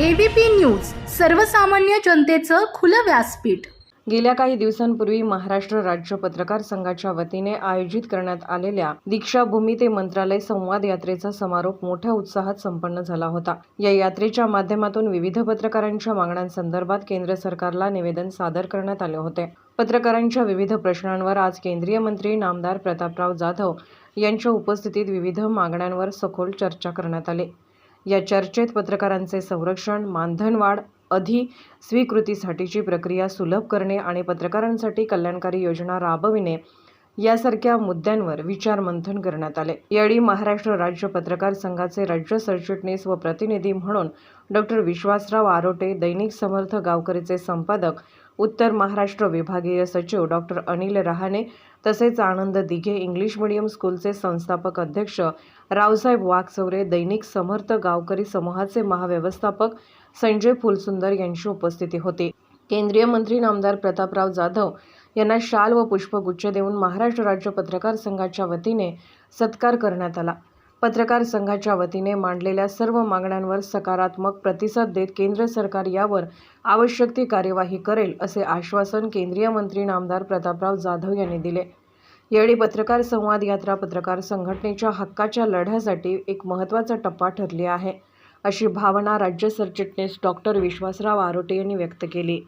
ABP news सर्वसामान्य जनतेचं खुलं व्यासपीठ. गेल्या काही दिवसांपूर्वी महाराष्ट्र राज्य पत्रकार संघाच्या वतीने आयोजित करण्यात आलेल्या दीक्षाभूमी ते मंत्रालय संवाद यात्रेचा समारोप मोठ्या उत्साहात संपन्न झाला होता. या यात्रेच्या माध्यमातून विविध पत्रकारांच्या मागण्यांसंदर्भात केंद्र सरकारला निवेदन सादर करण्यात आले होते. पत्रकारांच्या विविध प्रश्नांवर आज केंद्रीय मंत्री नामदार प्रतापराव जाधव यांच्या उपस्थितीत विविध मागण्यांवर सखोल चर्चा करण्यात आली. या चर्चेत पत्रकारांचे संरक्षण मानधनवाढ अधि स्वीकृतीसाठीची प्रक्रिया सुलभ करणे आणि पत्रकारांसाठी कल्याणकारी योजना राबविणे यासारख्या मुद्द्यांवर विचारमंथन करण्यात आले. यावेळी महाराष्ट्र राज्य पत्रकार संघाचे राज्य सरचिटणीस व प्रतिनिधी म्हणून डॉक्टर विश्वासराव आरोटे दैनिक समर्थ गावकरीचे संपादक उत्तर महाराष्ट्र विभागीय सचिव डॉक्टर अनिल रहाणे तसेच आनंद दिघे इंग्लिश मीडियम स्कूलचे संस्थापक अध्यक्ष रावसाहेब वाघचौरे दैनिक समर्थ गावकरी समूहाचे महाव्यवस्थापक संजय फुलसुंदर यांची उपस्थिती होती. केंद्रीय मंत्री नामदार प्रतापराव जाधव यांना शाल व पुष्पगुच्छ देऊन महाराष्ट्र राज्य पत्रकार संघाच्या वतीने सत्कार करण्यात आला. पत्रकार संघाच्या वतीने मांडलेल्या सर्व मागण्यांवर सकारात्मक प्रतिसाद देत केंद्र सरकार यावर आवश्यक ती कार्यवाही करेल असे आश्वासन केंद्रीय मंत्री नामदार प्रतापराव जाधव यांनी दिले. यावेळी पत्रकार संवाद यात्रा पत्रकार संघटनेच्या हक्काच्या लढ्यासाठी एक महत्त्वाचा टप्पा ठरली आहे अशी भावना राज्य सरचिटणीस डॉक्टर विश्वासराव आरोटे यांनी व्यक्त केली.